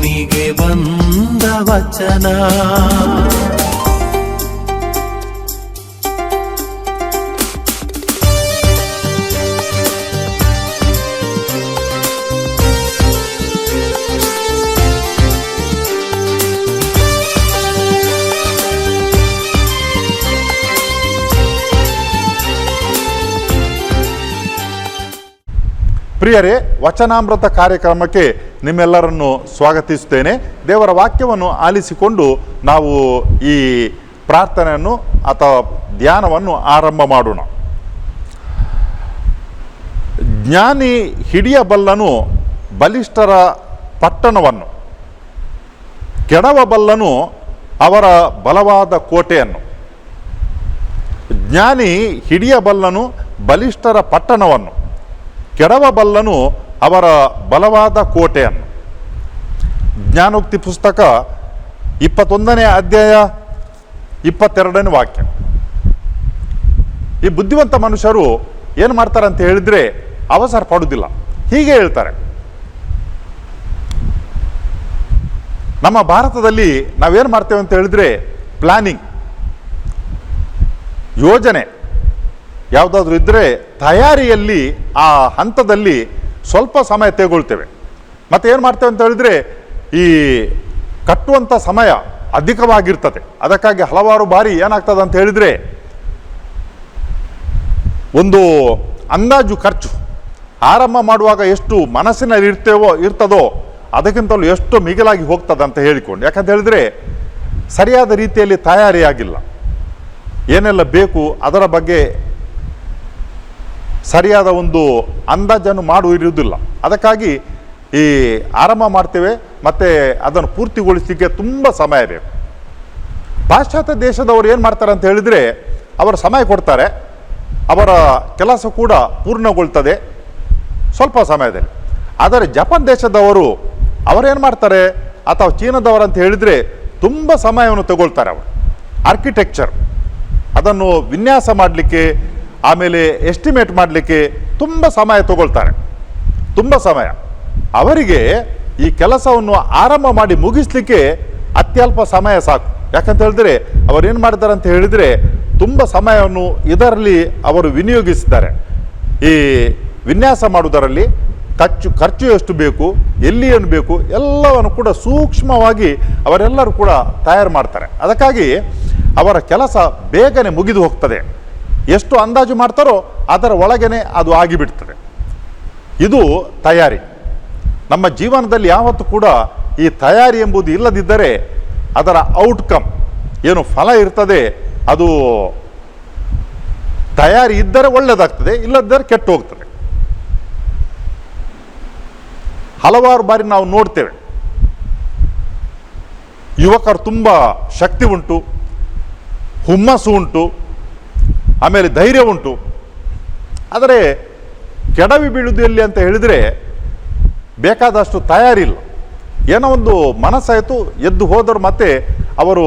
ಭೂಮಿಗೆ ಬಂದ ವಚನ ಪ್ರಿಯರೇ ವಚನಾಮೃತ ಕಾರ್ಯಕ್ರಮಕ್ಕೆ ನಿಮ್ಮೆಲ್ಲರನ್ನು ಸ್ವಾಗತಿಸುತ್ತೇನೆ. ದೇವರ ವಾಕ್ಯವನ್ನು ಆಲಿಸಿಕೊಂಡು ನಾವು ಈ ಪ್ರಾರ್ಥನೆಯನ್ನು ಅಥವಾ ಧ್ಯಾನವನ್ನು ಆರಂಭ ಮಾಡೋಣ. ಜ್ಞಾನಿ ಹಿಡಿಯಬಲ್ಲನು ಬಲಿಷ್ಠರ ಪಟ್ಟಣವನ್ನು ಕೆಡವಬಲ್ಲನು ಅವರ ಬಲವಾದ ಕೋಟೆಯನ್ನು. ಜ್ಞಾನಿ ಹಿಡಿಯಬಲ್ಲನು ಬಲಿಷ್ಠರ ಪಟ್ಟಣವನ್ನು ಕೆಡವಬಲ್ಲನು ಅವರ ಬಲವಾದ ಕೋಟೆಯನ್ನು. ಜ್ಞಾನೋಕ್ತಿ ಪುಸ್ತಕ ಇಪ್ಪತ್ತೊಂದನೇ ಅಧ್ಯಾಯ ಇಪ್ಪತ್ತೆರಡನೇ ವಾಕ್ಯ. ಈ ಬುದ್ಧಿವಂತ ಮನುಷ್ಯರು ಏನು ಮಾಡ್ತಾರೆ ಅಂತ ಹೇಳಿದ್ರೆ ಅವಸರ ಪಡುವುದಿಲ್ಲ. ಹೀಗೆ ಹೇಳ್ತಾರೆ. ನಮ್ಮ ಭಾರತದಲ್ಲಿ ನಾವೇನು ಮಾಡ್ತೇವೆ ಅಂತ ಹೇಳಿದ್ರೆ ಪ್ಲಾನಿಂಗ್. ಯೋಜನೆ. ಯಾವುದಾದ್ರೂ ಇದ್ದರೆ ತಯಾರಿಯಲ್ಲಿ ಆ ಹಂತದಲ್ಲಿ ಸ್ವಲ್ಪ ಸಮಯ ತೆಗೊಳ್ತೇವೆ. ಮತ್ತೆ ಏನು ಮಾಡ್ತೇವೆ ಅಂತ ಹೇಳಿದರೆ, ಈ ಕಟ್ಟುವಂಥ ಸಮಯ ಅಧಿಕವಾಗಿರ್ತದೆ. ಅದಕ್ಕಾಗಿ ಹಲವಾರು ಬಾರಿ ಏನಾಗ್ತದೆ ಅಂತ ಹೇಳಿದರೆ, ಒಂದು ಅಂದಾಜು ಖರ್ಚು ಆರಂಭ ಮಾಡುವಾಗ ಎಷ್ಟು ಮನಸ್ಸಿನಲ್ಲಿ ಇರ್ತೇವೋ, ಇರ್ತದೋ, ಅದಕ್ಕಿಂತಲೂ ಎಷ್ಟು ಮಿಗಿಲಾಗಿ ಹೋಗ್ತದೆ ಅಂತ ಹೇಳಿಕೊಂಡು. ಯಾಕಂತ ಹೇಳಿದರೆ, ಸರಿಯಾದ ರೀತಿಯಲ್ಲಿ ತಯಾರಿಯಾಗಿಲ್ಲ. ಏನೆಲ್ಲ ಬೇಕು ಅದರ ಬಗ್ಗೆ ಸರಿಯಾದ ಒಂದು ಅಂದಾಜನ್ನು ಮಾಡು ಇರುವುದಿಲ್ಲ ಅದಕ್ಕಾಗಿ ಈ ಆರಂಭ ಮಾಡ್ತೇವೆ, ಮತ್ತು ಅದನ್ನು ಪೂರ್ತಿಗೊಳಿಸಲಿಕ್ಕೆ ತುಂಬ ಸಮಯ ಬೇಕು. ಪಾಶ್ಚಾತ್ಯ ದೇಶದವರು ಏನು ಮಾಡ್ತಾರೆ ಅಂತ ಹೇಳಿದರೆ, ಅವರು ಸಮಯ ಕೊಡ್ತಾರೆ, ಅವರ ಕೆಲಸ ಕೂಡ ಪೂರ್ಣಗೊಳ್ತದೆ, ಸ್ವಲ್ಪ ಸಮಯದಲ್ಲಿ. ಆದರೆ ಜಪಾನ್ ದೇಶದವರು ಅವರೇನು ಮಾಡ್ತಾರೆ, ಅಥವಾ ಚೀನಾದವರು ಅಂತ ಹೇಳಿದರೆ, ತುಂಬ ಸಮಯವನ್ನು ತಗೊಳ್ತಾರೆ ಅವರು. ಆರ್ಕಿಟೆಕ್ಚರ್ ಅದನ್ನು ವಿನ್ಯಾಸ ಮಾಡಲಿಕ್ಕೆ ಆಮೇಲೆ ಎಸ್ಟಿಮೇಟ್ ಮಾಡಲಿಕ್ಕೆ ತುಂಬ ಸಮಯ ತಗೊಳ್ತಾರೆ ತುಂಬ ಸಮಯ. ಅವರಿಗೆ ಈ ಕೆಲಸವನ್ನು ಆರಂಭ ಮಾಡಿ ಮುಗಿಸ್ಲಿಕ್ಕೆ ಅತ್ಯಲ್ಪ ಸಮಯ ಸಾಕು. ಯಾಕಂತ ಹೇಳಿದ್ರೆ ಅವರು ಏನು ಮಾಡಿದ್ದಾರೆ ಅಂತ ಹೇಳಿದರೆ ತುಂಬ ಸಮಯವನ್ನು ಇದರಲ್ಲಿ ಅವರು ವಿನಿಯೋಗಿಸಿದ್ದಾರೆ. ಈ ವಿನ್ಯಾಸ ಮಾಡುವುದರಲ್ಲಿ ಖರ್ಚು ಖರ್ಚು ಎಷ್ಟು ಬೇಕು, ಎಲ್ಲಿ ಏನು ಬೇಕು ಎಲ್ಲವನ್ನು ಕೂಡ ಸೂಕ್ಷ್ಮವಾಗಿ ಅವರೆಲ್ಲರೂ ಕೂಡ ತಯಾರು ಮಾಡ್ತಾರೆ. ಅದಕ್ಕಾಗಿ ಅವರ ಕೆಲಸ ಬೇಗನೆ ಮುಗಿದು ಹೋಗ್ತದೆ. ಎಷ್ಟು ಅಂದಾಜು ಮಾಡ್ತಾರೋ ಅದರ ಒಳಗನೆ ಅದು ಆಗಿಬಿಡ್ತದೆ. ಇದು ತಯಾರಿ. ನಮ್ಮ ಜೀವನದಲ್ಲಿ ಯಾವತ್ತೂ ಕೂಡ ಈ ತಯಾರಿ ಎಂಬುದು ಇಲ್ಲದಿದ್ದರೆ ಅದರ ಔಟ್ಕಮ್ ಏನು ಫಲ ಇರ್ತದೆ, ಅದು ತಯಾರಿ ಇದ್ದರೆ ಒಳ್ಳೆಯದಾಗ್ತದೆ, ಇಲ್ಲದಿದ್ದರೆ ಕೆಟ್ಟು ಹೋಗ್ತದೆ ಹಲವಾರು ಬಾರಿ ನಾವು ನೋಡ್ತೇವೆ. ಯುವಕರು ತುಂಬ ಶಕ್ತಿ ಉಂಟು, ಹುಮ್ಮಸ್ಸು ಉಂಟು ಆಮೇಲೆ ಧೈರ್ಯ ಉಂಟು. ಆದರೆ ಕೆಡವಿ ಬೀಳುವುದು ಎಲ್ಲಿ ಅಂತ ಹೇಳಿದರೆ ಬೇಕಾದಷ್ಟು ತಯಾರಿಲ್ಲ. ಏನೋ ಒಂದು ಮನಸ್ಸಾಯಿತು, ಎದ್ದು ಹೋದರು ಮತ್ತೆ ಅವರು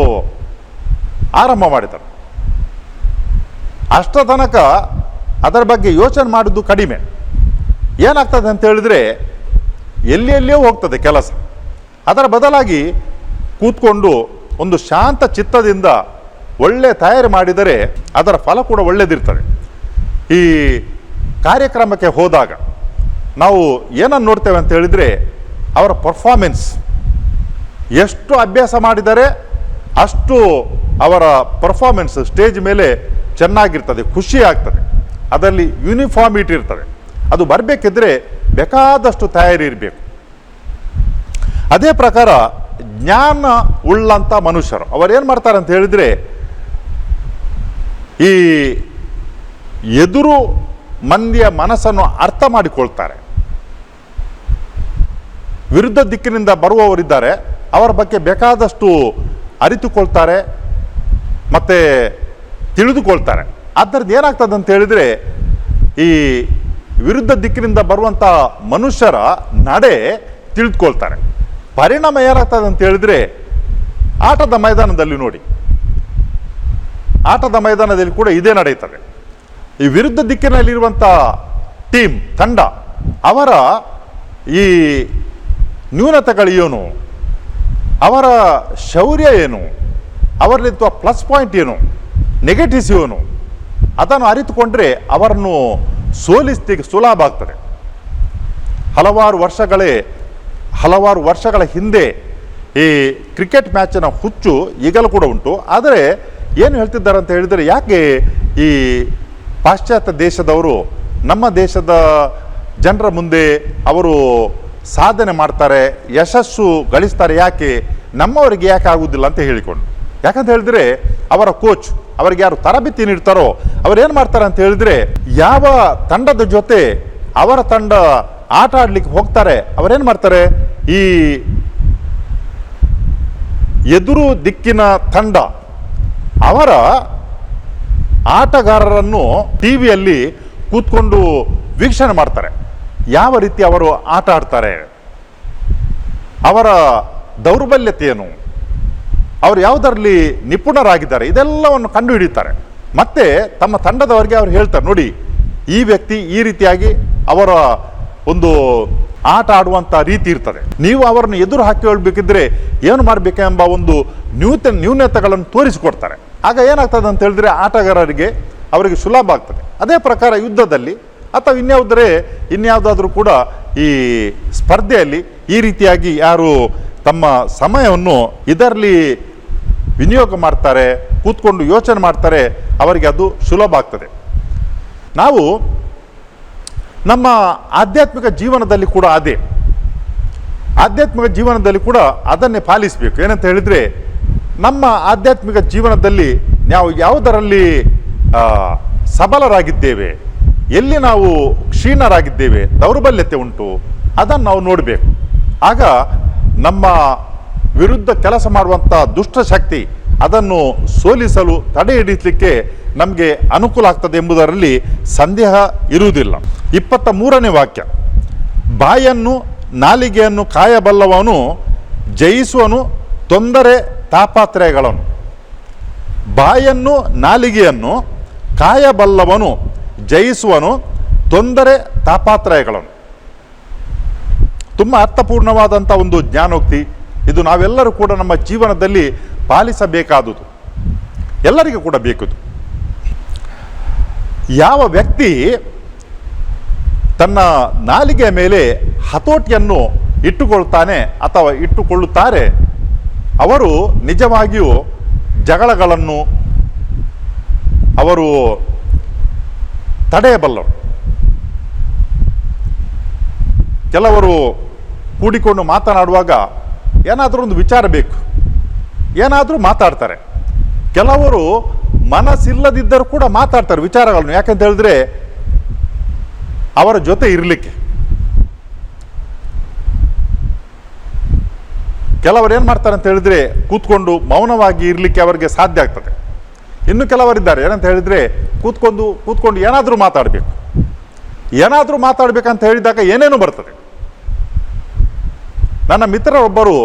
ಆರಂಭ ಮಾಡಿದರು. ಅಷ್ಟ ತನಕ ಅದರ ಬಗ್ಗೆ ಯೋಚನೆ ಮಾಡಿದ್ದು ಕಡಿಮೆ. ಏನಾಗ್ತದೆ ಅಂತ ಹೇಳಿದರೆ ಎಲ್ಲಿ ಎಲ್ಲಿಯೋ ಹೋಗ್ತದೆ ಕೆಲಸ. ಅದರ ಬದಲಾಗಿ ಕೂತ್ಕೊಂಡು ಒಂದು ಶಾಂತ ಚಿತ್ತದಿಂದ ಒಳ್ಳೆ ತಯಾರಿ ಮಾಡಿದರೆ ಅದರ ಫಲ ಕೂಡ ಒಳ್ಳೆಯದಿರ್ತದೆ ಈ ಕಾರ್ಯಕ್ರಮಕ್ಕೆ ಹೋದಾಗ ನಾವು ಏನನ್ನು ನೋಡ್ತೇವೆ ಅಂತ ಹೇಳಿದರೆ ಅವರ ಪರ್ಫಾರ್ಮೆನ್ಸ್ ಎಷ್ಟು ಅಭ್ಯಾಸ ಮಾಡಿದರೆ ಅಷ್ಟು ಅವರ ಪರ್ಫಾರ್ಮೆನ್ಸ್ ಸ್ಟೇಜ್ ಮೇಲೆ ಚೆನ್ನಾಗಿರ್ತದೆ, ಖುಷಿ ಆಗ್ತದೆ. ಅದರಲ್ಲಿ ಯೂನಿಫಾರ್ಮಿಟಿ ಇರ್ತದೆ. ಅದು ಬರಬೇಕಿದ್ರೆ ಬೇಕಾದಷ್ಟು ತಯಾರಿ ಇರಬೇಕು. ಅದೇ ಪ್ರಕಾರ ಜ್ಞಾನ ಉಳ್ಳಂಥ ಮನುಷ್ಯರು, ಅವರೇನು ಮಾಡ್ತಾರೆ ಅಂತ ಹೇಳಿದರೆ ಈ ಎದುರು ಮಂದಿಯ ಮನಸ್ಸನ್ನು ಅರ್ಥ ಮಾಡಿಕೊಳ್ತಾರೆ. ವಿರುದ್ಧ ದಿಕ್ಕಿನಿಂದ ಬರುವವರಿದ್ದಾರೆ. ಅವರ ಬಗ್ಗೆ ಬೇಕಾದಷ್ಟು ಅರಿತುಕೊಳ್ತಾರೆ ಮತ್ತು ತಿಳಿದುಕೊಳ್ತಾರೆ. ಆದ್ದರಿಂದ ಏನಾಗ್ತದೆ ಅಂತ ಹೇಳಿದರೆ, ಈ ವಿರುದ್ಧ ದಿಕ್ಕಿನಿಂದ ಬರುವಂಥ ಮನುಷ್ಯರ ನಡೆ ತಿಳಿದುಕೊಳ್ತಾರೆ. ಪರಿಣಾಮ ಏನಾಗ್ತದೆ ಅಂತ ಹೇಳಿದರೆ, ಆಟದ ಮೈದಾನದಲ್ಲಿ ನೋಡಿ. ಆಟದ ಮೈದಾನದಲ್ಲಿ ಕೂಡ ಇದೇ ನಡೆಯುತ್ತದೆ ಈ ವಿರುದ್ಧ ದಿಕ್ಕಿನಲ್ಲಿರುವಂಥ ಟೀಮ್ ತಂಡ, ಅವರ ಈ ನ್ಯೂನತೆಗಳೇನು ಅವರ ಶೌರ್ಯ ಏನು? ಅವರಲ್ಲಿರುವ ಪ್ಲಸ್ ಪಾಯಿಂಟ್ ಏನು? ನೆಗೆಟಿವ್ಸ್ ಏನು? ಅದನ್ನು ಅರಿತುಕೊಂಡ್ರೆ ಅವರನ್ನು ಸೋಲಿಸ್ಲಿಕ್ಕೆ ಸುಲಭ ಆಗ್ತದೆ. ಹಲವಾರು ವರ್ಷಗಳೇ, ಹಲವಾರು ವರ್ಷಗಳ ಹಿಂದೆ ಈ ಕ್ರಿಕೆಟ್ ಮ್ಯಾಚಿನ ಹುಚ್ಚು ಈಗಲೂ ಕೂಡ ಉಂಟು. ಆದರೆ ಏನು ಹೇಳ್ತಿದ್ದಾರೆ ಅಂತ ಹೇಳಿದರೆ ಯಾಕೆ ಈ ಪಾಶ್ಚಾತ್ಯ ದೇಶದವರು ನಮ್ಮ ದೇಶದ ಜನರ ಮುಂದೆ ಅವರು ಸಾಧನೆ ಮಾಡ್ತಾರೆ, ಯಶಸ್ಸು ಗಳಿಸ್ತಾರೆ, ಯಾಕೆ? ನಮ್ಮವರಿಗೆ ಯಾಕೆ ಆಗುವುದಿಲ್ಲ ಅಂತ ಹೇಳಿಕೊಂಡು. ಯಾಕಂತ ಹೇಳಿದ್ರೆ ಅವರ ಕೋಚ್, ಅವರಿಗೆ ಯಾರು ತರಬೇತಿ ನೀಡ್ತಾರೋ, ಅವ್ರು ಏನು ಮಾಡ್ತಾರೆ ಅಂತ ಹೇಳಿದ್ರೆ ಯಾವ ತಂಡದ ಜೊತೆ ಅವರ ತಂಡ ಆಟ ಆಡ್ಲಿಕ್ಕೆ ಹೋಗ್ತಾರೆ ಅವರೇನು ಮಾಡ್ತಾರೆ? ಈ ಎದುರು ದಿಕ್ಕಿನ ತಂಡ ಅವರ ಆಟಗಾರರನ್ನು ಟಿವಿಯಲ್ಲಿ ಕೂತ್ಕೊಂಡು ವೀಕ್ಷಣೆ ಮಾಡ್ತಾರೆ. ಯಾವ ರೀತಿ ಅವರು ಆಟ ಆಡ್ತಾರೆ? ಅವರ ದೌರ್ಬಲ್ಯತೆ ಏನು ಅವರು ಯಾವುದರಲ್ಲಿ ನಿಪುಣರಾಗಿದ್ದಾರೆ, ಇದೆಲ್ಲವನ್ನು ಕಂಡುಹಿಡಿತಾರೆ. ಮತ್ತೆ ತಮ್ಮ ತಂಡದವರಿಗೆ ಅವರು ಹೇಳ್ತಾರೆ, ನೋಡಿ, ಈ ವ್ಯಕ್ತಿ ಈ ರೀತಿಯಾಗಿ ಅವರ ಒಂದು ಆಟ ಆಡುವಂಥ ರೀತಿ ಇರ್ತದೆ. ನೀವು ಅವರನ್ನು ಎದುರು ಹಾಕಿ ಹೇಳ್ಬೇಕಿದ್ರೆ ಏನು ಮಾಡಬೇಕೆಂಬ ಒಂದು ನ್ಯೂತ, ನ್ಯೂನತೆಗಳನ್ನು ತೋರಿಸಿಕೊಡ್ತಾರೆ. ಆಗ ಏನಾಗ್ತದೆ ಅಂತ ಹೇಳಿದ್ರೆ ಆಟಗಾರರಿಗೆ ಅವರಿಗೆ ಸುಲಭ ಆಗ್ತದೆ. ಅದೇ ಪ್ರಕಾರ ಯುದ್ಧದಲ್ಲಿ ಅಥವಾ ಇನ್ಯಾವುದರೆ, ಇನ್ಯಾವುದಾದ್ರೂ ಕೂಡ ಈ ಸ್ಪರ್ಧೆಯಲ್ಲಿ ಈ ರೀತಿಯಾಗಿ ಯಾರು ತಮ್ಮ ಸಮಯವನ್ನು ಇದರಲ್ಲಿ ವಿನಿಯೋಗ ಮಾಡ್ತಾರೆ, ಕೂತ್ಕೊಂಡು ಯೋಚನೆ ಮಾಡ್ತಾರೆ, ಅವರಿಗೆ ಅದು ಸುಲಭ ಆಗ್ತದೆ. ನಾವು ನಮ್ಮ ಆಧ್ಯಾತ್ಮಿಕ ಜೀವನದಲ್ಲಿ ಕೂಡ ಅದೇ. ಆಧ್ಯಾತ್ಮಿಕ ಜೀವನದಲ್ಲಿ ಕೂಡ ಅದನ್ನೇ ಪಾಲಿಸಬೇಕು. ಏನಂತ ಹೇಳಿದರೆ ನಮ್ಮ ಆಧ್ಯಾತ್ಮಿಕ ಜೀವನದಲ್ಲಿ ನಾವು ಯಾವುದರಲ್ಲಿ ಸಬಲರಾಗಿದ್ದೇವೆ, ಎಲ್ಲಿ ನಾವು ಕ್ಷೀಣರಾಗಿದ್ದೇವೆ, ದೌರ್ಬಲ್ಯತೆ ಉಂಟು, ಅದನ್ನು ನಾವು ನೋಡಬೇಕು. ಆಗ ನಮ್ಮ ವಿರುದ್ಧ ಕೆಲಸ ಮಾಡುವಂಥ ದುಷ್ಟಶಕ್ತಿ ಅದನ್ನು ಸೋಲಿಸಲು ತಡೆ ಹಿಡಿಸಲಿಕ್ಕೆ ನಮಗೆ ಅನುಕೂಲ ಆಗ್ತದೆ ಎಂಬುದರಲ್ಲಿ ಸಂದೇಹ ಇರುವುದಿಲ್ಲ. ಇಪ್ಪತ್ತ ಮೂರನೇ ವಾಕ್ಯ ಬಾಯನ್ನು ನಾಲಿಗೆಯನ್ನು ಕಾಯಬಲ್ಲವನು ಜಯಿಸುವನು, ತೊಂದರೆ ತಾಪಾತ್ರಯಗಳನ್ನು ಬಾಯನ್ನು, ನಾಲಿಗೆಯನ್ನು, ಕಾಯಬಲ್ಲವನು, ಜಯಿಸುವನು, ತೊಂದರೆ ತಾಪಾತ್ರಯಗಳನ್ನು ತುಂಬ ಅರ್ಥಪೂರ್ಣವಾದಂಥ ಒಂದು ಜ್ಞಾನೋಕ್ತಿ. ಇದು ನಾವೆಲ್ಲರೂ ಕೂಡ ನಮ್ಮ ಜೀವನದಲ್ಲಿ ಪಾಲಿಸಬೇಕಾದುದು. ಎಲ್ಲರಿಗೂ ಕೂಡ ಬೇಕು ಯಾವ ವ್ಯಕ್ತಿ ತನ್ನ ನಾಲಿಗೆಯ ಮೇಲೆ ಹತೋಟಿಯನ್ನು ಇಟ್ಟುಕೊಳ್ತಾನೆ ಅಥವಾ ಇಟ್ಟುಕೊಳ್ಳುತ್ತಾರೆ ಅವರು ನಿಜವಾಗಿಯೂ ಜಗಳಗಳನ್ನು ಅವರು ತಡೆಯಬಲ್ಲರು. ಕೆಲವರು ಕೂಡಿಕೊಂಡು ಮಾತನಾಡುವಾಗ ಏನಾದರೂ ಒಂದು ವಿಚಾರ ಬೇಕು. ಏನಾದರೂ ಮಾತಾಡ್ತಾರೆ. ಕೆಲವರು ಮನಸ್ಸಿಲ್ಲದಿದ್ದರೂ ಕೂಡ ಮಾತಾಡ್ತಾರೆ ವಿಚಾರಗಳನ್ನು. ಯಾಕಂತ ಹೇಳಿದ್ರೆ ಅವರ ಜೊತೆ ಇರಲಿಕ್ಕೆ. ಕೆಲವರು ಏನು ಮಾಡ್ತಾರೆ ಅಂತ ಹೇಳಿದ್ರೆ ಕೂತ್ಕೊಂಡು ಮೌನವಾಗಿ ಇರಲಿಕ್ಕೆ ಅವರಿಗೆ ಸಾಧ್ಯ ಆಗ್ತದೆ. ಇನ್ನು ಕೆಲವರಿದ್ದಾರೆ, ಏನಂತ ಹೇಳಿದ್ರೆ ಕೂತ್ಕೊಂಡು ಕೂತ್ಕೊಂಡು ಏನಾದರೂ ಮಾತಾಡಬೇಕು. ಏನಾದರೂ ಮಾತಾಡಬೇಕಂತ ಹೇಳಿದಾಗ ಏನೇನು ಬರ್ತದೆ? ನನ್ನ ಮಿತ್ರರೊಬ್ಬರು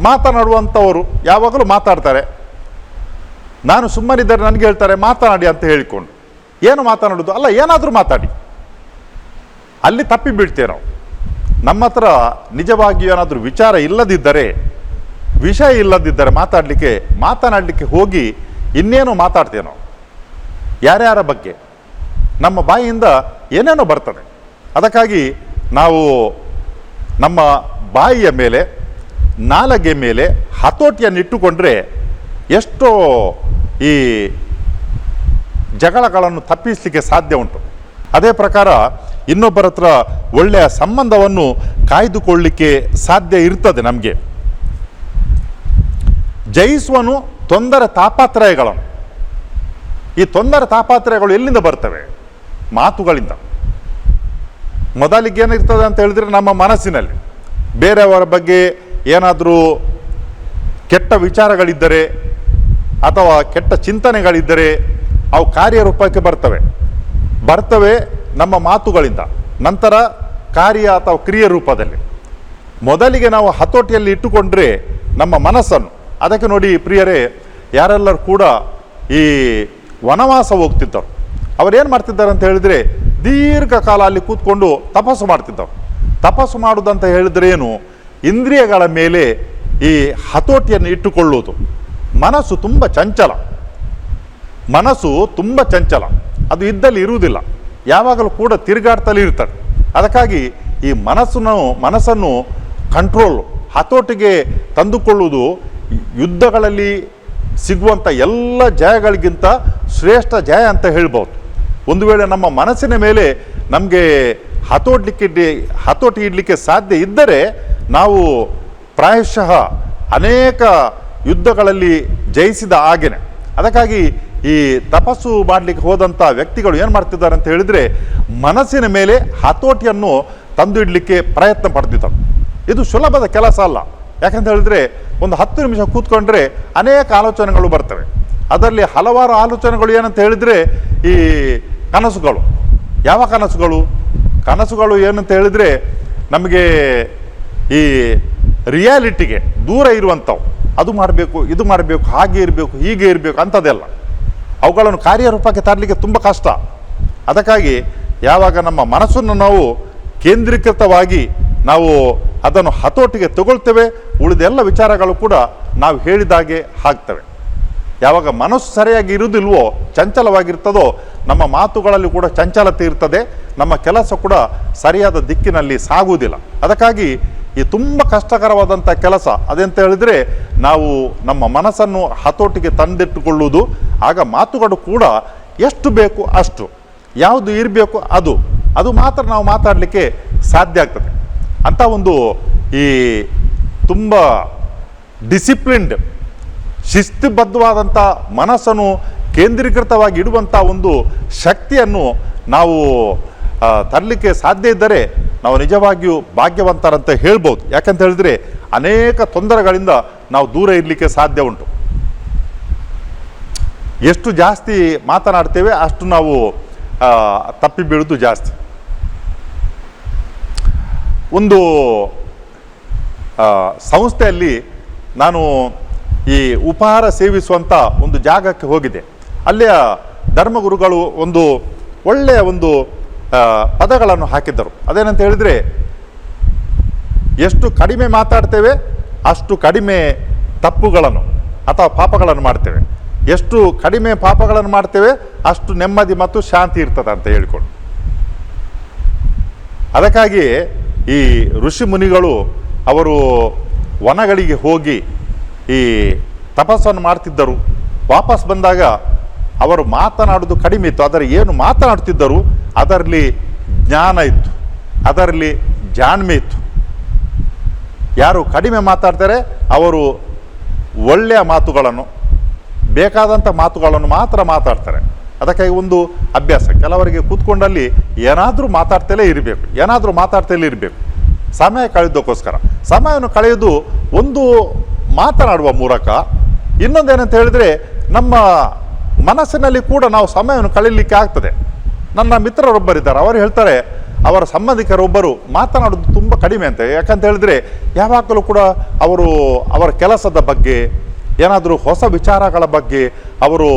ಮಾತನಾಡುವಂಥವರು ಯಾವಾಗಲೂ ಮಾತಾಡ್ತಾರೆ. ನಾನು ಸುಮ್ಮನಿದ್ದರೆ ನನಗೆ ಹೇಳ್ತಾರೆ, ಮಾತನಾಡಿ ಅಂತ ಹೇಳಿಕೊಂಡು. ಏನು ಮಾತನಾಡೋದು? ಅಲ್ಲ, ಏನಾದರೂ ಮಾತಾಡಿ. ಅಲ್ಲಿ ತಪ್ಪಿ ಬೀಳ್ತೇವೆ ನಾವು. ನಮ್ಮ ಹತ್ರ ನಿಜವಾಗಿಯೂ ಏನಾದರೂ ವಿಚಾರ ಇಲ್ಲದಿದ್ದರೆ, ವಿಷಯ ಇಲ್ಲದಿದ್ದರೆ ಮಾತಾಡಲಿಕ್ಕೆ, ಮಾತನಾಡಲಿಕ್ಕೆ ಹೋಗಿ ಇನ್ನೇನು ಮಾತಾಡ್ತೇವೆ ನಾವು ಯಾರ್ಯಾರ ಬಗ್ಗೆ? ನಮ್ಮ ಬಾಯಿಯಿಂದ ಏನೇನೋ ಬರ್ತದೆ. ಅದಕ್ಕಾಗಿ ನಾವು ನಮ್ಮ ಬಾಯಿಯ ಮೇಲೆ, ನಾಲಗೆ ಮೇಲೆ ಹತೋಟಿಯನ್ನು ಇಟ್ಟುಕೊಂಡ್ರೆ ಎಷ್ಟೋ ಈ ಜಗಳಗಳನ್ನು ತಪ್ಪಿಸಲಿಕ್ಕೆ ಸಾಧ್ಯ ಉಂಟು. ಅದೇ ಪ್ರಕಾರ ಇನ್ನೊಬ್ಬರ ಹತ್ರ ಒಳ್ಳೆಯ ಸಂಬಂಧವನ್ನು ಕಾಯ್ದುಕೊಳ್ಳಲಿಕ್ಕೆ ಸಾಧ್ಯ ಇರ್ತದೆ ನಮಗೆ. ಜಯಿಸುವನು ತೊಂದರೆ ತಾಪಾತ್ರಯಗಳನ್ನು ಈ ತೊಂದರೆ ತಾಪಾತ್ರಯಗಳು ಎಲ್ಲಿಂದ ಬರ್ತವೆ? ಮಾತುಗಳಿಂದ. ಮೊದಲಿಗೆ ಏನಿರ್ತದೆ ಅಂತ ಹೇಳಿದ್ರೆ ನಮ್ಮ ಮನಸ್ಸಿನಲ್ಲಿ. ಬೇರೆಯವರ ಬಗ್ಗೆ ಏನಾದರೂ ಕೆಟ್ಟ ವಿಚಾರಗಳಿದ್ದರೆ ಅಥವಾ ಕೆಟ್ಟ ಚಿಂತನೆಗಳಿದ್ದರೆ ಅವು ಕಾರ್ಯರೂಪಕ್ಕೆ ಬರ್ತವೆ. ಬರ್ತವೆ ನಮ್ಮ ಮಾತುಗಳಿಂದ, ನಂತರ ಕಾರ್ಯ ಅಥವಾ ಕ್ರಿಯೆ ರೂಪದಲ್ಲಿ. ಮೊದಲಿಗೆ ನಾವು ಹತೋಟಿಯಲ್ಲಿ ಇಟ್ಟುಕೊಂಡ್ರೆ ನಮ್ಮ ಮನಸ್ಸನ್ನು, ಅದಕ್ಕೆ ನೋಡಿ ಪ್ರಿಯರೇ, ಯಾರೆಲ್ಲರೂ ಕೂಡ ಈ ವನವಾಸ ಹೋಗ್ತಿದ್ದರು. ಅವರೇನು ಮಾಡ್ತಿದ್ದಾರೆ ಅಂತ ಹೇಳಿದರೆ ದೀರ್ಘಕಾಲ ಅಲ್ಲಿ ಕೂತ್ಕೊಂಡು ತಪಸ್ಸು ಮಾಡ್ತಿದ್ದರು. ತಪಸ್ಸು ಮಾಡುವುದಂತ ಹೇಳಿದ್ರೆ ಏನು, ಇಂದ್ರಿಯಗಳ ಮೇಲೆ ಈ ಹತೋಟಿಯನ್ನು ಇಟ್ಟುಕೊಳ್ಳುವುದು. ಮನಸ್ಸು ತುಂಬ ಚಂಚಲ. ಮನಸ್ಸು ತುಂಬ ಚಂಚಲ. ಅದು ಇದ್ದಲ್ಲಿ ಇರುವುದಿಲ್ಲ. ಯಾವಾಗಲೂ ಕೂಡ ತಿರುಗಾಡ್ತಲೇ ಇರ್ತಾಳೆ ಅದಕ್ಕಾಗಿ ಈ ಮನಸ್ಸನ್ನು ಮನಸ್ಸನ್ನು ಕಂಟ್ರೋಲ್ ಹತೋಟಿಗೆ ತಂದುಕೊಳ್ಳುವುದು ಯುದ್ಧಗಳಲ್ಲಿ ಸಿಗುವಂಥ ಎಲ್ಲ ಜಯಗಳಿಗಿಂತ ಶ್ರೇಷ್ಠ ಜಯ ಅಂತ ಹೇಳ್ಬೋದು. ಒಂದು ವೇಳೆ ನಮ್ಮ ಮನಸ್ಸಿನ ಮೇಲೆ ನಮಗೆ ಹತೋಟ್ಲಿಕ್ಕೆ ಹತೋಟಿ ಇಡಲಿಕ್ಕೆ ಸಾಧ್ಯ ಇದ್ದರೆ ನಾವು ಪ್ರಾಯಶಃ ಅನೇಕ ಯುದ್ಧಗಳಲ್ಲಿ ಜಯಿಸಿದ ಹಾಗೆನೆ. ಅದಕ್ಕಾಗಿ ಈ ತಪಸ್ಸು ಮಾಡಲಿಕ್ಕೆ ಹೋದಂಥ ವ್ಯಕ್ತಿಗಳು ಏನು ಮಾಡ್ತಿದ್ದಾರೆ ಅಂತ ಹೇಳಿದರೆ ಮನಸ್ಸಿನ ಮೇಲೆ ಹತೋಟಿಯನ್ನು ತಂದು ಇಡಲಿಕ್ಕೆ ಪ್ರಯತ್ನ ಪಡ್ತಿದ್ದಾರೆ ಇದು ಸುಲಭದ ಕೆಲಸ ಅಲ್ಲ. ಯಾಕಂತ ಹೇಳಿದ್ರೆ ಒಂದು ಹತ್ತು ನಿಮಿಷ ಕೂತ್ಕೊಂಡ್ರೆ ಅನೇಕ ಆಲೋಚನೆಗಳು ಬರ್ತವೆ. ಅದರಲ್ಲಿ ಹಲವಾರು ಆಲೋಚನೆಗಳು ಏನಂತ ಹೇಳಿದರೆ ಈ ಕನಸುಗಳು. ಯಾವ ಕನಸುಗಳು? ಕನಸುಗಳು ಏನಂತ ಹೇಳಿದರೆ ನಮಗೆ ಈ ರಿಯಾಲಿಟಿಗೆ ದೂರ ಇರುವಂಥವು. ಅದು ಮಾಡಬೇಕು, ಇದು ಮಾಡಬೇಕು, ಹಾಗೆ ಇರಬೇಕು, ಹೀಗೆ ಇರಬೇಕು ಅಂಥದ್ದೆಲ್ಲ. ಅವುಗಳನ್ನು ಕಾರ್ಯರೂಪಕ್ಕೆ ತರಲಿಕ್ಕೆ ತುಂಬ ಕಷ್ಟ. ಅದಕ್ಕಾಗಿ ಯಾವಾಗ ನಮ್ಮ ಮನಸ್ಸನ್ನು ನಾವು ಕೇಂದ್ರೀಕೃತವಾಗಿ ನಾವು ಅದನ್ನು ಹತೋಟಿಗೆ ತಗೊಳ್ತೇವೆ ಉಳಿದೆಲ್ಲ ವಿಚಾರಗಳು ಕೂಡ ನಾವು ಹೇಳಿದಾಗೆ ಆಗ್ತವೆ. ಯಾವಾಗ ಮನಸ್ಸು ಸರಿಯಾಗಿ ಇರುವುದಿಲ್ವೋ ಚಂಚಲವಾಗಿರ್ತದೋ, ನಮ್ಮ ಮಾತುಗಳಲ್ಲಿ ಕೂಡ ಚಂಚಲತೆ ಇರ್ತದೆ, ನಮ್ಮ ಕೆಲಸ ಕೂಡ ಸರಿಯಾದ ದಿಕ್ಕಿನಲ್ಲಿ ಸಾಗುವುದಿಲ್ಲ. ಅದಕ್ಕಾಗಿ ಈ ತುಂಬ ಕಷ್ಟಕರವಾದಂಥ ಕೆಲಸ. ಅದೆಂತ ಹೇಳಿದರೆ ನಾವು ನಮ್ಮ ಮನಸ್ಸನ್ನು ಹತೋಟಿಗೆ ತಂದಿಟ್ಟುಕೊಳ್ಳುವುದು, ಆಗ ಮಾತುಗಳು ಕೂಡ ಎಷ್ಟು ಬೇಕು ಅಷ್ಟು, ಯಾವುದು ಇರಬೇಕು ಅದು ಅದು ಮಾತ್ರ ನಾವು ಮಾತಾಡಲಿಕ್ಕೆ ಸಾಧ್ಯ ಆಗ್ತದೆ. ಅಂತ ಒಂದು ಈ ತುಂಬ ಡಿಸಿಪ್ಲಿನ್ಡ್ ಶಿಸ್ತುಬದ್ಧವಾದಂಥ ಮನಸ್ಸನ್ನು ಕೇಂದ್ರೀಕೃತವಾಗಿ ಇಡುವಂಥ ಒಂದು ಶಕ್ತಿಯನ್ನು ನಾವು ತರಲಿಕ್ಕೆ ಸಾಧ್ಯ ಇದ್ದರೆ ನಾವು ನಿಜವಾಗಿಯೂ ಭಾಗ್ಯವಂತರಂತ ಹೇಳ್ಬೋದು. ಯಾಕಂತ ಹೇಳಿದ್ರೆ ಅನೇಕ ತೊಂದರೆಗಳಿಂದ ನಾವು ದೂರ ಇರಲಿಕ್ಕೆ ಸಾಧ್ಯ ಉಂಟು. ಎಷ್ಟು ಜಾಸ್ತಿ ಮಾತನಾಡ್ತೇವೆ ಅಷ್ಟು ನಾವು ತಪ್ಪಿ ಬೀಳೋದು ಜಾಸ್ತಿ. ಒಂದು ಸಂಸ್ಥೆಯಲ್ಲಿ ನಾನು ಈ ಉಪಹಾರ ಸೇವಿಸುವಂಥ ಒಂದು ಜಾಗಕ್ಕೆ ಹೋಗಿದೆ ಅಲ್ಲಿಯ ಧರ್ಮಗುರುಗಳು ಒಂದು ಒಳ್ಳೆಯ ಒಂದು ಪದಗಳನ್ನು ಹಾಕಿದ್ದರು. ಅದೇನಂತ ಹೇಳಿದರೆ, ಎಷ್ಟು ಕಡಿಮೆ ಮಾತಾಡ್ತೇವೆ, ಅಷ್ಟು ಕಡಿಮೆ ತಪ್ಪುಗಳನ್ನು ಅಥವಾ ಪಾಪಗಳನ್ನು ಮಾಡ್ತೇವೆ. ಎಷ್ಟು ಕಡಿಮೆ ಪಾಪಗಳನ್ನು ಮಾಡ್ತೇವೆ, ಅಷ್ಟು ನೆಮ್ಮದಿ ಮತ್ತು ಶಾಂತಿ ಇರ್ತದೆ ಅಂತ ಹೇಳಿಕೊಂಡು. ಅದಕ್ಕಾಗಿ ಈ ಋಷಿ ಮುನಿಗಳು ಅವರು ವನಗಳಿಗೆ ಹೋಗಿ ಈ ತಪಸ್ಸನ್ನು ಮಾಡ್ತಿದ್ದರು. ವಾಪಸ್ ಬಂದಾಗ ಅವರು ಮಾತನಾಡೋದು ಕಡಿಮೆ ಇತ್ತು, ಆದರೆ ಏನು ಮಾತನಾಡ್ತಿದ್ದರು ಅದರಲ್ಲಿ ಜ್ಞಾನ ಇತ್ತು, ಅದರಲ್ಲಿ ಜಾಣ್ಮೆ ಇತ್ತು. ಯಾರು ಕಡಿಮೆ ಮಾತಾಡ್ತಾರೆ ಅವರು ಒಳ್ಳೆಯ ಮಾತುಗಳನ್ನು ಬೇಕಾದಂಥ ಮಾತುಗಳನ್ನು ಮಾತ್ರ ಮಾತಾಡ್ತಾರೆ. ಅದಕ್ಕಾಗಿ ಒಂದು ಅಭ್ಯಾಸ, ಕೆಲವರಿಗೆ ಕೂತ್ಕೊಂಡಲ್ಲಿ ಏನಾದರೂ ಮಾತಾಡ್ತಲೇ ಇರಬೇಕು, ಏನಾದರೂ ಮಾತಾಡ್ತಲೇ ಇರಬೇಕು. ಸಮಯ ಕಳೆಯೋದಕ್ಕೋಸ್ಕರ ಸಮಯವನ್ನು ಕಳೆಯೋದು ಒಂದು ಮಾತನಾಡುವ ಮೂಲಕ, ಇನ್ನೊಂದೇನಂತ ಹೇಳಿದರೆ ನಮ್ಮ ಮನಸ್ಸಿನಲ್ಲಿ ಕೂಡ ನಾವು ಸಮಯವನ್ನು ಕಳೀಲಿಕ್ಕೆ ಆಗ್ತದೆ. ನನ್ನ ಮಿತ್ರರೊಬ್ಬರಿದ್ದಾರೆ. ಅವರು ಹೇಳ್ತಾರೆ, ಅವರ ಸಂಬಂಧಿಕರೊಬ್ಬರು ಮಾತನಾಡೋದು ತುಂಬ ಕಡಿಮೆ ಅಂತ. ಯಾಕಂತ ಹೇಳಿದ್ರೆ, ಯಾವಾಗಲೂ ಕೂಡ ಅವರು ಅವರ ಕೆಲಸದ ಬಗ್ಗೆ, ಏನಾದರೂ ಹೊಸ ವಿಚಾರಗಳ ಬಗ್ಗೆ ಅವರು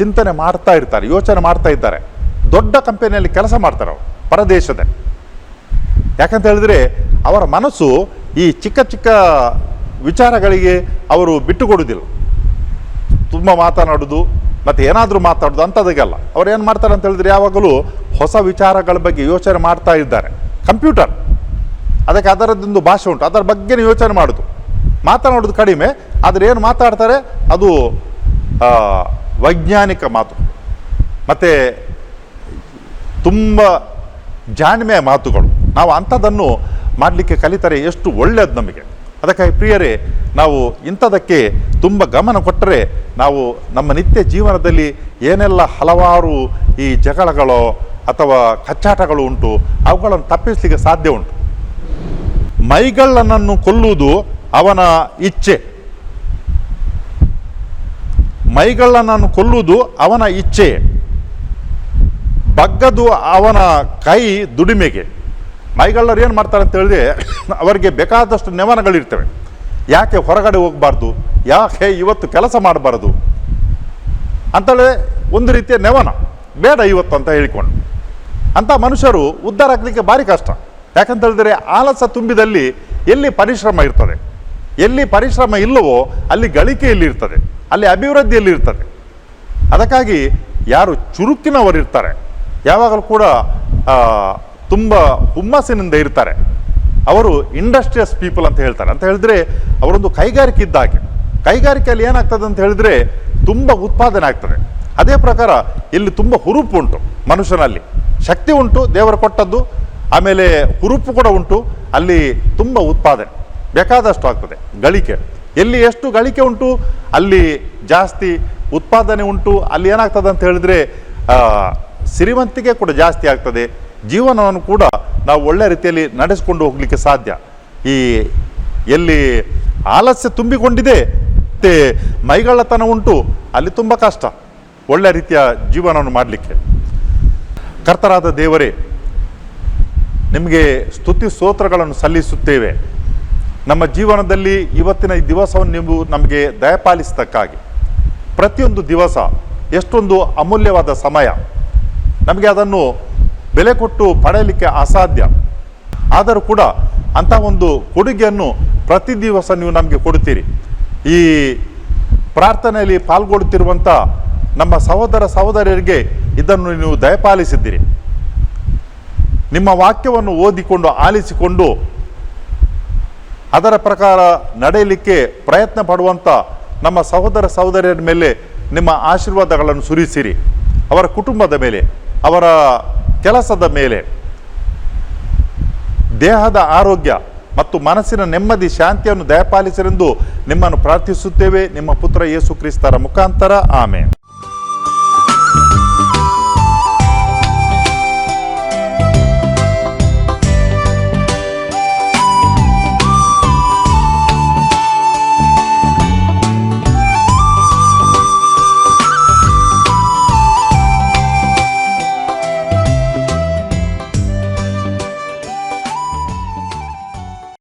ಚಿಂತನೆ ಮಾಡ್ತಾ ಇರ್ತಾರೆ, ಯೋಚನೆ ಮಾಡ್ತಾ ಇದ್ದಾರೆ. ದೊಡ್ಡ ಕಂಪನಿಯಲ್ಲಿ ಕೆಲಸ ಮಾಡ್ತಾರೆ ಅವರು, ಪರದೇಶದಲ್ಲಿ. ಯಾಕಂತ ಹೇಳಿದ್ರೆ, ಅವರ ಮನಸ್ಸು ಈ ಚಿಕ್ಕ ಚಿಕ್ಕ ವಿಚಾರಗಳಿಗೆ ಅವರು ಬಿಟ್ಟುಕೊಡುವುದಿಲ್ಲ. ತುಂಬ ಮಾತನಾಡೋದು ಮತ್ತು ಏನಾದರೂ ಮಾತಾಡೋದು ಅಂಥದಕ್ಕೆಲ್ಲ ಅವ್ರು ಏನು ಮಾಡ್ತಾರೆ ಅಂತ ಹೇಳಿದ್ರೆ ಯಾವಾಗಲೂ ಹೊಸ ವಿಚಾರಗಳ ಬಗ್ಗೆ ಯೋಚನೆ ಮಾಡ್ತಾ ಇದ್ದಾರೆ. ಕಂಪ್ಯೂಟರ್ ಅದಕ್ಕೆ ಅದರದ್ದೊಂದು ಭಾಷೆ ಉಂಟು. ಅದರ ಬಗ್ಗೆನೇ ಯೋಚನೆ ಮಾಡೋದು. ಮಾತನಾಡೋದು ಕಡಿಮೆ, ಆದರೆ ಏನು ಮಾತಾಡ್ತಾರೆ? ಅದು ವೈಜ್ಞಾನಿಕ ಮಾತು. ಮತ್ತು ತುಂಬ ಜಾಣ್ಮೆಯ ಮಾತುಗಳು. ನಾವು ಅಂಥದ್ದನ್ನು ಮಾಡಲಿಕ್ಕೆ ಕಲಿತರೆ ಎಷ್ಟು ಒಳ್ಳೆಯದು ನಮಗೆ. ಅದಕ್ಕಾಗಿ ಪ್ರಿಯರೇ ನಾವು ಇಂಥದಕ್ಕೆ ತುಂಬ ಗಮನ ಕೊಟ್ಟರೆ ನಾವು ನಮ್ಮ ನಿತ್ಯ ಜೀವನದಲ್ಲಿ ಏನೆಲ್ಲ ಹಲವಾರು ಈ ಜಗಳಗಳೋ ಅಥವಾ ಕಚ್ಚಾಟಗಳು ಉಂಟು, ಅವುಗಳನ್ನು ತಪ್ಪಿಸಲಿಕ್ಕೆ ಸಾಧ್ಯ ಉಂಟು. ಮೈಗಳ್ಳನನ್ನು ಕೊಲ್ಲುವುದು ಅವನ ಇಚ್ಛೆ. ಮೈಗಳ್ಳನನ್ನು ಕೊಲ್ಲುವುದು ಅವನ ಇಚ್ಛೆ. ಬಗ್ಗದು ಅವನ ಕೈ ದುಡಿಮೆಗೆ. ಮೈಗಳ್ಳರು ಏನು ಮಾಡ್ತಾರೆ ಅಂತ ಹೇಳಿದ್ರೆ ಅವರಿಗೆ ಬೇಕಾದಷ್ಟು ನೆವನಗಳಿರ್ತವೆ. ಯಾಕೆ ಹೊರಗಡೆ ಹೋಗಬಾರ್ದು? ಯಾಕೆ ಇವತ್ತು ಕೆಲಸ ಮಾಡಬಾರ್ದು? ಅಂತೇಳಿ ಒಂದು ರೀತಿಯ ನೆವನ, ಬೇಡ ಇವತ್ತು ಅಂತ ಹೇಳಿಕೊಂಡು. ಅಂಥ ಮನುಷ್ಯರು ಉದ್ಧಾರ ಆಗಲಿಕ್ಕೆ ಭಾರಿ ಕಷ್ಟ. ಯಾಕಂತ ಹೇಳಿದರೆ ಆಲಸ ತುಂಬಿದಲ್ಲಿ ಎಲ್ಲಿ ಪರಿಶ್ರಮ ಇರ್ತದೆ? ಎಲ್ಲಿ ಪರಿಶ್ರಮ ಇಲ್ಲವೋ ಅಲ್ಲಿ ಗಳಿಕೆಯಲ್ಲಿ ಇರ್ತದೆ, ಅಲ್ಲಿ ಅಭಿವೃದ್ಧಿಯಲ್ಲಿ ಇರ್ತದೆ. ಅದಕ್ಕಾಗಿ ಯಾರು ಚುರುಕಿನವರಿರ್ತಾರೆ, ಯಾವಾಗಲೂ ಕೂಡ ತುಂಬ ಹುಮ್ಮಸ್ಸಿನಿಂದ ಇರ್ತಾರೆ. ಅವರು ಇಂಡಸ್ಟ್ರಿಯಸ್ ಪೀಪಲ್ ಅಂತ ಹೇಳ್ತಾರೆ. ಅಂತ ಹೇಳಿದ್ರೆ ಅವರೊಂದು ಕೈಗಾರಿಕೆ ಇದ್ದ ಹಾಗೆ. ಕೈಗಾರಿಕೆಯಲ್ಲಿ ಏನಾಗ್ತದೆ ಅಂತ ಹೇಳಿದ್ರೆ ತುಂಬ ಉತ್ಪಾದನೆ ಆಗ್ತದೆ. ಅದೇ ಪ್ರಕಾರ ಇಲ್ಲಿ ತುಂಬ ಹುರುಪು ಉಂಟು ಮನುಷ್ಯನಲ್ಲಿ. ಶಕ್ತಿ ಉಂಟು, ದೇವರು ಕೊಟ್ಟದ್ದು, ಆಮೇಲೆ ಹುರುಪು ಕೂಡ ಉಂಟು, ಅಲ್ಲಿ ತುಂಬ ಉತ್ಪಾದನೆ. ಬೇಕಾದಷ್ಟು ಆಗ್ತದೆ. ಗಳಿಕೆ. ಎಲ್ಲಿ ಎಷ್ಟು ಗಳಿಕೆ ಉಂಟು, ಅಲ್ಲಿ ಜಾಸ್ತಿ ಉತ್ಪಾದನೆ ಉಂಟು, ಅಲ್ಲಿ ಏನಾಗ್ತದೆ ಅಂತ ಹೇಳಿದ್ರೆ ಸಿರಿವಂತಿಕೆ ಕೂಡ ಜಾಸ್ತಿ ಆಗ್ತದೆ. ಜೀವನವನ್ನು ಕೂಡ ನಾವು ಒಳ್ಳೆ ರೀತಿಯಲ್ಲಿ ನಡೆಸಿಕೊಂಡು ಹೋಗಲಿಕ್ಕೆ ಸಾಧ್ಯ. ಈ ಎಲ್ಲಿ ಆಲಸ್ಯ ತುಂಬಿಕೊಂಡಿದೆ ಮತ್ತೆ ಮೈಗಳ್ಳತನ ಉಂಟು, ಅಲ್ಲಿ ತುಂಬ ಕಷ್ಟ. ಒಳ್ಳೆ ರೀತಿಯ ಜೀವನವನ್ನು ಮಾಡಲಿಕ್ಕೆ. ಕರ್ತರಾದ ದೇವರೇ, ನಿಮಗೆ ಸ್ತುತಿ ಸ್ತೋತ್ರಗಳನ್ನು ಸಲ್ಲಿಸುತ್ತೇವೆ. ನಮ್ಮ ಜೀವನದಲ್ಲಿ ಇವತ್ತಿನ ಈ ದಿವಸವನ್ನು ನೀವು ನಮಗೆ ದಯಪಾಲಿಸತಕ್ಕಾಗಿ ಪ್ರತಿಯೊಂದು ದಿವಸ ಎಷ್ಟೊಂದು ಅಮೂಲ್ಯವಾದ ಸಮಯ. ನಮಗೆ ಅದನ್ನು ಬೆಲೆ ಕೊಟ್ಟು ಪಡೆಯಲಿಕ್ಕೆ ಅಸಾಧ್ಯ. ಆದರೂ ಕೂಡ ಅಂಥ ಒಂದು ಕೊಡುಗೆಯನ್ನು ಪ್ರತಿ ದಿವಸ ನೀವು ನಮಗೆ ಕೊಡುತ್ತೀರಿ. ಈ ಪ್ರಾರ್ಥನೆಯಲ್ಲಿ ಪಾಲ್ಗೊಳ್ಳುತ್ತಿರುವಂಥ ನಮ್ಮ ಸಹೋದರ ಸಹೋದರಿಯರಿಗೆ ಇದನ್ನು ನೀವು ದಯಪಾಲಿಸಿದ್ದೀರಿ. ನಿಮ್ಮ ವಾಕ್ಯವನ್ನು ಓದಿಕೊಂಡು ಆಲಿಸಿಕೊಂಡು ಅದರ ಪ್ರಕಾರ ನಡೆಯಲಿಕ್ಕೆ ಪ್ರಯತ್ನ ಪಡುವಂಥ ನಮ್ಮ ಸಹೋದರ ಸಹೋದರಿಯರ ಮೇಲೆ ನಿಮ್ಮ ಆಶೀರ್ವಾದಗಳನ್ನು ಸುರಿಸಿರಿ. ಅವರ ಕುಟುಂಬದ ಮೇಲೆ, ಅವರ ಕೆಲಸದ ಮೇಲೆ ದೇಹದ ಆರೋಗ್ಯ ಮತ್ತು ಮನಸ್ಸಿನ ನೆಮ್ಮದಿ, ಶಾಂತಿಯನ್ನು ದಯಪಾಲಿಸರೆಂದು ನಿಮ್ಮನ್ನು ಪ್ರಾರ್ಥಿಸುತ್ತೇವೆ. ನಿಮ್ಮ ಪುತ್ರ ಯೇಸು ಕ್ರಿಸ್ತರ ಮುಖಾಂತರ. ಆಮೆ